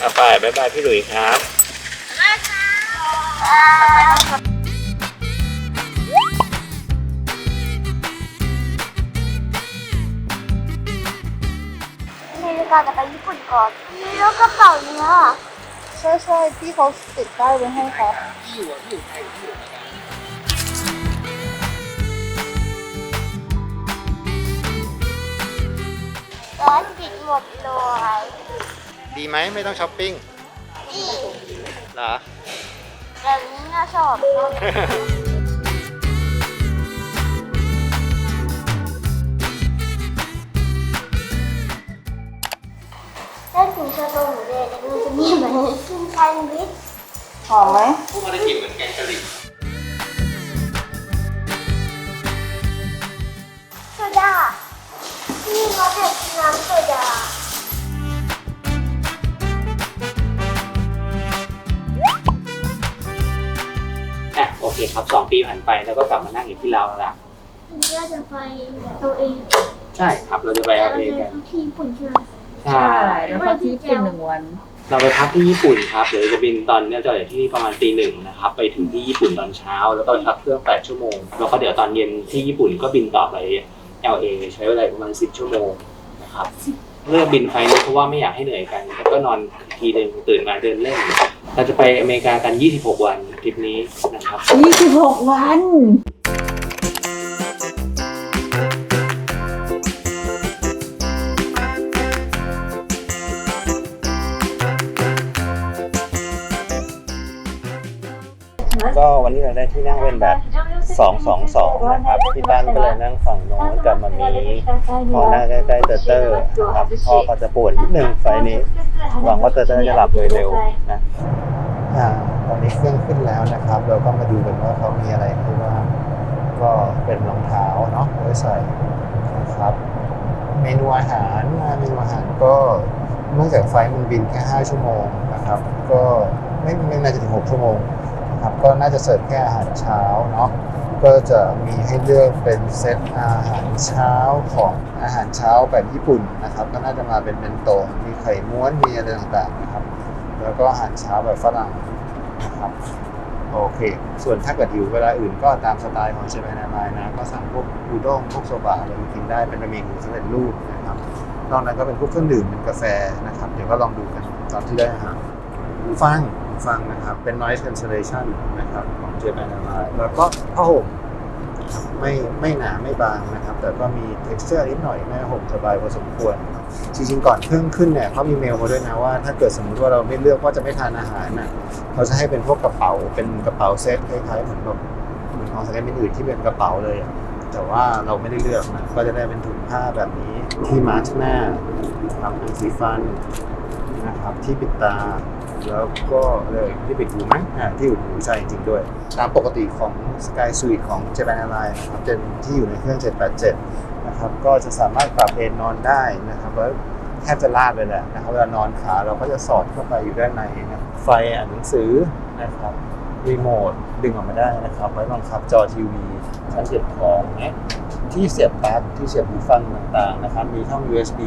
เอาไปบ๊ายบายพี่หลุยครับนี่เราจะไปญี่ปุ่นก่อนนี่แล้วกระเป๋าเนี้ยใช่ใช่พี่เขาติดป้ายไว้ให้ครับ ที่อยู่อะที่อยู่ไทยที่อยู่อเมร้านปิดหมดเลย ดีไหมไม่ต้องช้อปปิ้งนี่เหรอแบบนี้น่าชอบได้ถึงชาโตหมูแดงแล้วมันจะมีเหมือนกินแซนด์วิชหอมไหมพวกมันได้กลิ่นเหมือนแกงกะหรี่โซดานี่เขาเด็กน้ำโซดา อะโอเคครับสองปีผ่านไปแล้วก็กลับมานั่งอยู่ที่เราแล้วล่ะทีนี้เราจะไปตัวเองใช่ครับเราจะไปแต่เอาเราเองจะกันไปที่ญี่ปุ่นใช่ไหมใช่แล้วก็ที่เป็นหนึ่งวัน เราไปพักที่ญี่ปุ่นครับเดี๋ยวจะบินตอนเนี่ยจะจากที่นี่ประมาณตีหนึ่งนะครับไปถึงที่ญี่ปุ่นตอนเช้า แล้วก็พักเครื่อง8ชั่วโมงแล้วก็เดี๋ยวตอนเย็นที่ญี่ปุ่นก็บินต่อไป LA ใช้เวลาประมาณ10ชั่วโมงนะครับเลือกบินไฟล์นี้เพราะว่าไม่อยากให้เหนื่อยกันแล้วก็นอนทีหนึ่งตื่นมาเดินเล่น เราจะไปอเมริกากัน 26 วันทริปนี้นะ ครับ26 วัน ก็วันนี้เราได้ที่นั่งเป็นแบบ 222 นะครับ ที่บ้านก็เลยนั่งฝั่งโน้นกับมามีพอนั่งใกล้ๆเตอร์เตอร์นะครับพ่อเขาจะปวดนิดนึงไฟล์นี้ หวังว่าเตอร์เตอร์จะหลับโดยเร็วนะอ่าตอ นี้เครื่องขึ้นแล้วนะครับ เราก็มาดูกันว่าเขามีอะไรให้บ้าก็เป็นรองเท้าเนาะไว้ใส่นะครับ เมนูอาหารเมนูอาหารก็เนื่องจากไฟล์มันบินแค่ 5 ชั่วโมงนะครับ ก็ไม่ไม่น่าจะถึง 6 ชั่วโมงนะครับก็น่าจะเสิร์ฟแค่อาหารเช้าเนาะก็จะมีให้เลือกเป็นเซตอาหารเช้าของอาหารเช้าแบบญี่ปุ่นนะครับ ก็น่าจะมาเป็นเบนโตมีไข่ม้วนมีอะไรต่างๆนะครับ แล้วก็อาหารเช้าแบบฝรั่ง นะครับ โอเค ส่วนถ้าเกิดหิวเวลาอื่นก็ตามสไตล์ของเชฟแอนนายนะ ก็สั่งพวกอูด้งพวกโซบะอะไรมากินได้เป็นบะหมี่กึ่งสำเร็จรูปนะครับ นอกนั้นก็เป็นพวกเครื่องดื่มเป็นกาแฟนะครับ เดี๋ยวก็ลองดูกันตอนที่ได้อาหารฟังฟังนะครับ เป็น noise cancellation นะครับของเจแปนนายแล้วก็ผ้าห่ม ไม่ไม่หนาไม่บางนะครับ แต่ก็มี texture นิดหน่อยแม่ห่มสบายพอสมควร จริงๆก่อนเครื่องขึ้นเนี่ยเขามีเมลมาด้วยนะว่า ถ้าเกิดสมมติว่าเราไม่เลือกว่าจะไม่ทานอาหารน่ะเขาจะให้เป็นพวกกระเป๋าเป็นกระเป๋าเซ็ตคล้ายๆเหมือนแบบเหมือนของสแกนเป็นอื่นที่เป็นกระเป๋าเลยแต่ว่าเราไม่ได้เลือกนะก็จะได้เป็นถุงผ้าแบบนี้ที่มาร์ชหน้าทำเป็นสีฟันนะครับที่ปิดตา แล้วก็เลยที่ปิดหูไหมอ่าที่อุดหูใช่จริงๆด้วย ตามปกติของ Sky Suite ของ Japan Airlines นะครับเป็นที่อยู่ในเครื่อง 787 นะครับก็จะสามารถปรับเอนนอนได้นะครับแล้วแทบจะลาดเลยแหละนะครับเวลานอนขาเราก็จะสอดเข้าไปอยู่ด้านในนะไฟอ่านหนังสือนะครับรีโมทดึงออกมาได้นะครับไว้บังคับจอทีวีชั้นเสียบของเนี่ยที่เสียบปลั๊กที่เสียบหูฟังต่างๆนะครับมีช่อง USB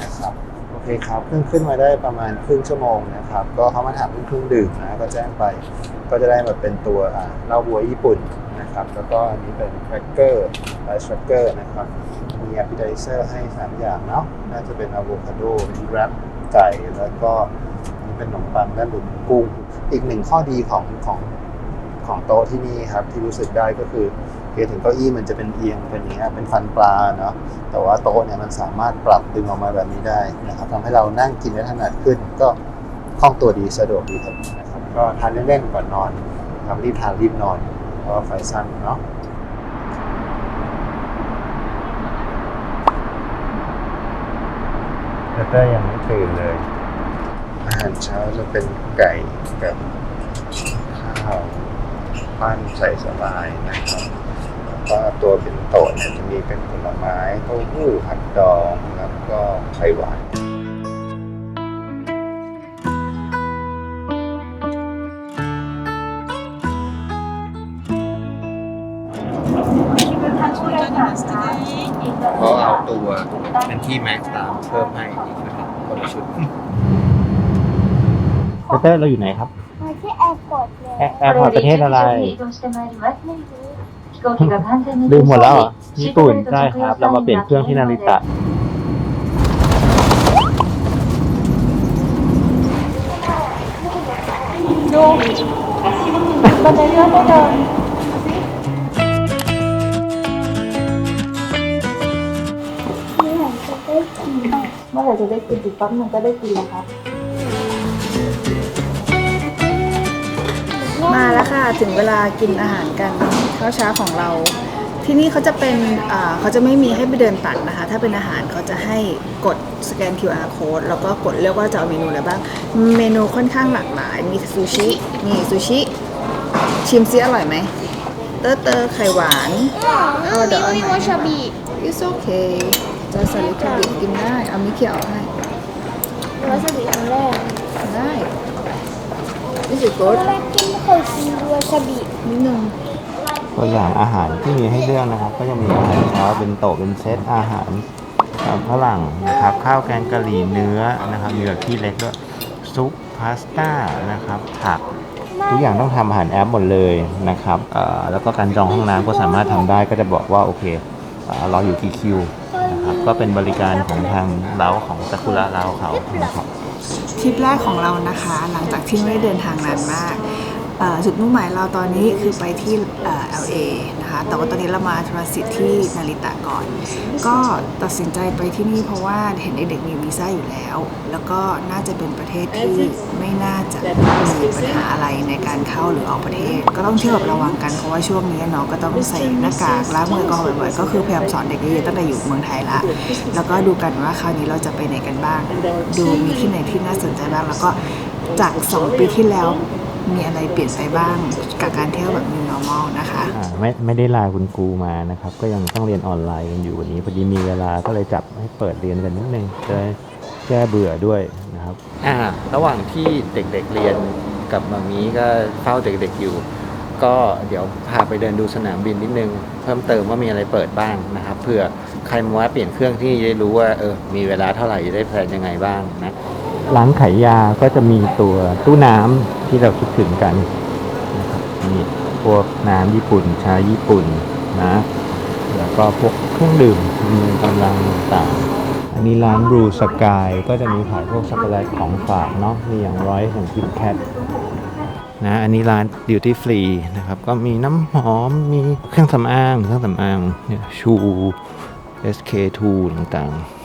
นะครับโอ เคครับเครื่งขึ้นมาได้ประมาณครึ่งชั่วโมงนะครับ ก็เขามาถามเรื่องเครื่องดื่มนะก็แจ้งไป ก็จะได้มาเป็นตัวอ่าเหล้าบัวญี่ปุ่นนะครับ แล้วก็อันนี้เป็นแครกเกอร์ไลท์แครกเกอร์นะครับ มี appetizer ให้ 3 อย่างเนาะน่าจะเป็นอะโวคาโดเป็นแรปไก่แล้วก็นนี้เป็นขนมปังด้านบนกุ้งอีกหนึ่งข้อดีของของของโต๊ะที่นี่ครับที่รู้สึกได้ก็คือ เพียงถึงเก้าอี้มันจะเป็นเอียงเป็นอย่างเงี้ยเป็นฟันปลาเนาะแต่ว่าโต๊ะเนี่ยมันสามารถปรับดึงออกมาแบบนี้ได้นะครับทำให้เรานั่งกินได้ถนัดขึ้น ก็คล่องตัวดีสะดวกดีครับนะครับก็ทานเล่นๆก่อนนอนนะครับรีบทานรีบนอนเพราะว่าไฟสั้นเนาะแล้วก็ยังไม่ตื่นเลย อาหารเช้าจะเป็นไก่กับข้าวปั้นใส่สลายนะครับแล้ว ก็ตัวเป็นโตะเนี่ยจะมีเป็นผลไม้เต้าหู้ผักดองแล้วก็ไข่หวานท่านช่วยค่ะเพราะเอาตัวเป็นที่แม็กซ์ตามเพิ่มให้อีกนะครับคนละชุดเตอร์เราอยู่ไหนครับ มาที่แอร์พอร์ตเลยแอร์พอร์ตประเทศอะไรลื ลืมมหหมมดดแล้แล้ววเหรเหอรอญี่ญี่ปุ่ปุ่นนใช่ใช่คครัรับบเราเรามามาเปเปลี่ลี่ยยนนเคเครื่รื่อองงที่ที่นานาริริตะตะ ดูบันไดเลื่อนไม่เดินนี่หลังจะได้กินเมื่อไหร่จะได้กินอีกแป๊บนึงก็ได้กินแล้วครับ มาแล้วค่ะ ถึงเวลากินอาหารกัน ข้าวเช้าของเรา ที่นี่เขาจะเป็นอ่าเขาจะไม่มีให้ไปเดินตัดนะคะ ถ้าเป็นอาหารเขาจะให้กดสแกน QR code แล้วก็กดเลือกว่าจะเอาเมนูอะไรบ้าง เมนูค่อนข้างหลากหลาย มีซูชิมีซูชิ ชิมซิอร่อยไหมเตอร์เตอร์ไข่หวานเอาเดี๋ยวเอามีไหนวาชาบิ It's okay จะสลิดบิกินได้เอามิเคียวให้วาซาบิครั้งแรกได้ This is ครั้ good งแรกที่ไตัวอย่างอาหารที่มีให้เลือกนะครับ ก็จะมีอาหารเช้าเป็นโต๊ะเป็นเซตอาหารฝรั่งนะครับข้าวแกงกะหรี่เนื้อนะครับมีแบบที่เล็กด้วยซุปพาสต้านะครับผักทุกอย่างต้องทำผ่านแอปหมดเลยนะครับแล้วก็การจองห้องน้ำก็สามารถทำได้ก็จะบอกว่าโอเคเรออยู่กี่คิวนะครับก็เป็นบริการของทางเล้าของซากุระเล้าเขานะครับทริปแรกของเรานะคะ หลังจากที่ไม่ได้เดินทางนานมาก จุดมุ่งหมายเราตอนนี้คือไปที่เอ่อ LA นะคะ แต่ว่าตอนนี้เรามาทรานสิตที่นาริตะก่อน ก็ตัดสินใจไปที่นี่เพราะว่าเห็นเด็กๆมีวีซ่าอยู่แล้ว แล้วก็น่าจะเป็นประเทศที่ไม่น่าจะมีปัญหาอะไรในการเข้าหรือออกประเทศ ก็ต้องเที่ยวแบบระวังกันเพราะว่าช่วงนี้เนาะก็ต้องใส่หน้ากากล้างมือแอลกอฮอล์บ่อยๆก็คือพยายามสอนเด็กเยอะๆตั้งแต่อยู่เมืองไทยละ แล้วก็ดูกันว่าคราวนี้เราจะไปไหนกันบ้าง ดูมีที่ไหนที่น่าสนใจบ้างแล้วก็จาก2ปีที่แล้ว มีอะไรเปลี่ยนไปบ้างกับการเที่ยวแบบ new normal นะคะ อ่าไม่ไม่ได้ลาคุณครูมานะครับ ก็ยังต้องเรียนออนไลน์กันอยู่วันนี้พอดีมีเวลาก็เลยจับให้เปิดเรียนกันนิดนึงจะแก้เบื่อด้วยนะครับ อ่าระหว่างที่เด็กๆเรียนกับมามีก็เฝ้าเด็กๆอยู่ ก็เดี๋ยวพาไปเดินดูสนามบินนิดนึง เพิ่มเติมว่ามีอะไรเปิดบ้างนะครับเผื่อใครมาว่าเปลี่ยนเครื่องที่จะได้รู้ว่าเออมีเวลาเท่าไหร่จะได้แพลนยังไงบ้างนะ ร้านขายยาก็จะมีตัวตู้น้ำที่เราคิดถึงกันนะครับนี่พวกน้ำญี่ปุ่นชาญี่ปุ่นนะ แล้วก็พวกเครื่องดื่มมีกำลังต่างอันนี้ร้านบรูสกายก็จะมีขายพวกช็อกโกแลตของฝากเนาะมีอย่างร้อยของคิดแคทนะอันนี้ร้านดิวตี้ฟรีนะครับ ก็มีน้ำหอมมีเครื่องสำอางเครื่องสำอางเนี่ยชู SK2 ต่างๆ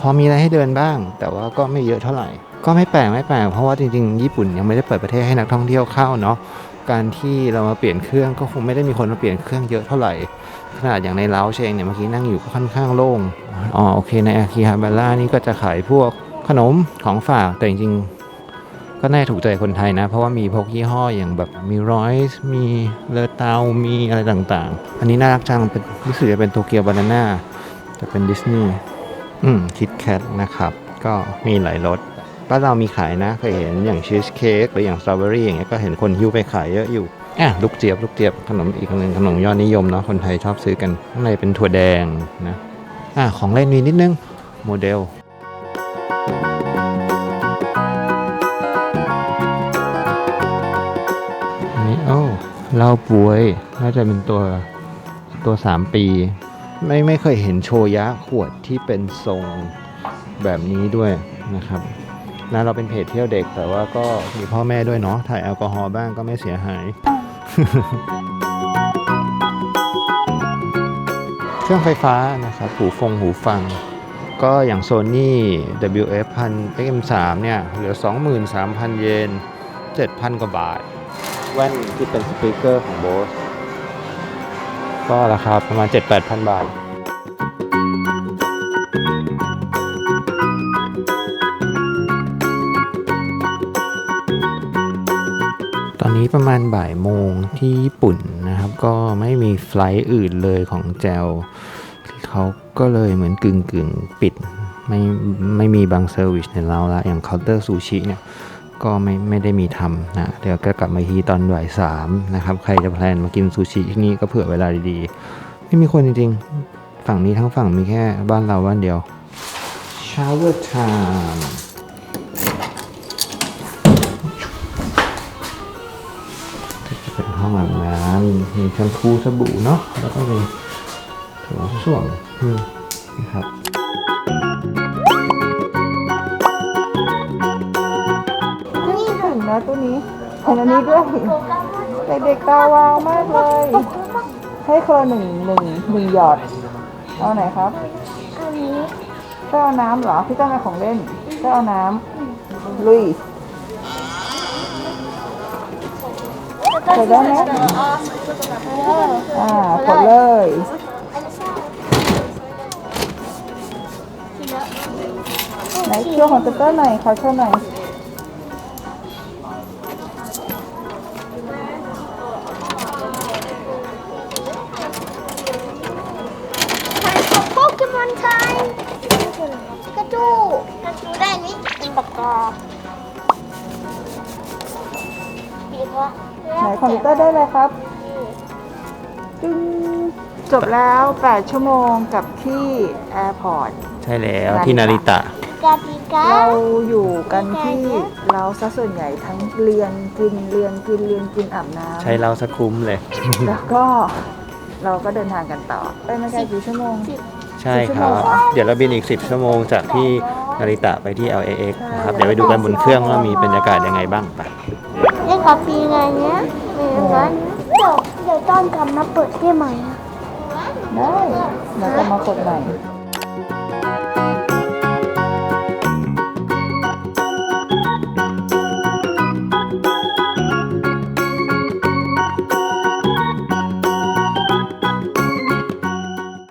พอมีอะไรให้เดินบ้าง แต่ว่าก็ไม่เยอะเท่าไหร่ ก็ไม่แปลกไม่แปลกเพราะว่าจริงๆญี่ปุ่นยังไม่ได้เปิดประเทศให้นักท่องเที่ยวเข้าเนาะการที่เรามาเปลี่ยนเครื่องก็คงไม่ได้มีคนมาเปลี่ยนเครื่องเยอะเท่าไหร่ขนาดอย่างในเลาเชงเนี่ยเมื่อกี้นั่งอยู่ก็ค่อนข้างโล่งอ๋อโอเคในอาคิฮาบาร่านี่ก็จะขายพวกขนมของฝากแต่จริงๆ ก็น่าถูกใจคนไทยนะ เพราะว่ามีพวกยี่ห้ออย่างแบบมีรอยส์มีเลอเตามีอะไรต่างๆ อันนี้น่ารักจังเป็นรู้สึกจะเป็นโตเกียวบานาน่าจะเป็นดิสนีย์ อืมคิดแคทนะครับ ก็มีหลายรสบ้านเรามีขายนะเคยเห็นอย่างชีสเค้กหรืออย่างสตรอเบอรี่อย่างเงี้ยก็เห็นคนหิ้วไปขายเยอะอยู่อะลูกเจี๊ยบลูกเจี๊ยบขนมอีกหนึ่งขนมยอดนิยมเนาะคนไทยชอบซื้อกันข้างในเป็นถั่วแดงนะอะของเล่นมีนิดนึงโมเดลนนี้โอ้เหล้าป่วยน่าจะเป็นตัวตัวสามปี ไม่ไม่เคยเห็นโชยะขวดที่เป็นทรงแบบนี้ด้วยนะครับนะเราเป็นเพจเที่ยวเด็กแต่ว่าก็มีพ่อแม่ด้วยเนาะถ่ายแอลกอฮอล์บ้างก็ไม่เสียหาย เครื่องไฟฟ้านะครับ หูฟงหูฟัง ก็อย่างโซนี่ WF 1000 XM3 เนี่ย เหลือ 23,000 เยน 7,000 กว่าบาท แว่นที่เป็นสปีกเกอร์ของ Bose ก็ราคาประมาณ 7-8,000 บาทตอนนี้ประมาณบ่ายโมงที่ญี่ปุ่นนะครับ ก็ไม่มีไฟลท์อื่นเลยของแจวเขาก็เลยเหมือนกึ่งกึ่งๆปิด ไม่ไม่มีบางเซอร์วิสในเราละอย่างเคาน์เตอร์ซูชิเนี่ย ก็ไม่ไม่ได้มีทำนะเดี๋ยวก็กลับมาทีตอนบ่ายสามนะครับ ใครจะแพลนมากินซูชิที่นี่ก็เผื่อเวลาดีๆ ไม่มีคนจริงๆ ฝั่งนี้ทั้งฝั่งมีแค่บ้านเราบ้านเดียว shower time จะเป็นห้องอาบน้ำมีแชมพูสบู่เนาะแล้วก็มีถั่วส้วมนะครับ ตัวนี้เห็นอันนี้ด้วยเด็กๆตาวาวมากเลย ให้คนละหนึ่งหนึ่งหนึ่งหยอด เอาไหนครับอันนี้ก็เอาน้ำเหรอพี่ต้องกาของเล่นก็เอาน้ำลุยกดได้ไหมอ่ากดเลยไหนเชื่อของเตเตอร์หน่อยขอเชื่อหน่อย อนไทยกระจูกระจูได้นี้เป็นปากกาบีบวะไหนคอมพิวเตอร์ได้เลยครับจึงจบแล้ว 8 ชั่วโมงกับที่แอร์พอร์ต ใช่แล้วที่นาริตะ เราอยู่กันที่เราซะส่วนใหญ่ทั้งเรียนกินเรียนกินเรียนกินอาบน้ำใช้เราสะคุ้มเลย แล้วก็เราก็เดินทางกันต่อ ไปไม่ไกลกี่ชั่วโมง ใช่ครับ เดี๋ยวเราบินอีก 10 ชั่วโมงจากที่นาริตะไปที่ LAX นะครับ เดี๋ยวไปดูกันบนเครื่องว่ามีบรรยากาศยังไงบ้างไปเล่นกาปีไงเนี้ยไม่งั้นเดี๋ยวเดี๋ยวตอนกลับมาเปิดได้ไหมอะได้เราจะมากดใหม่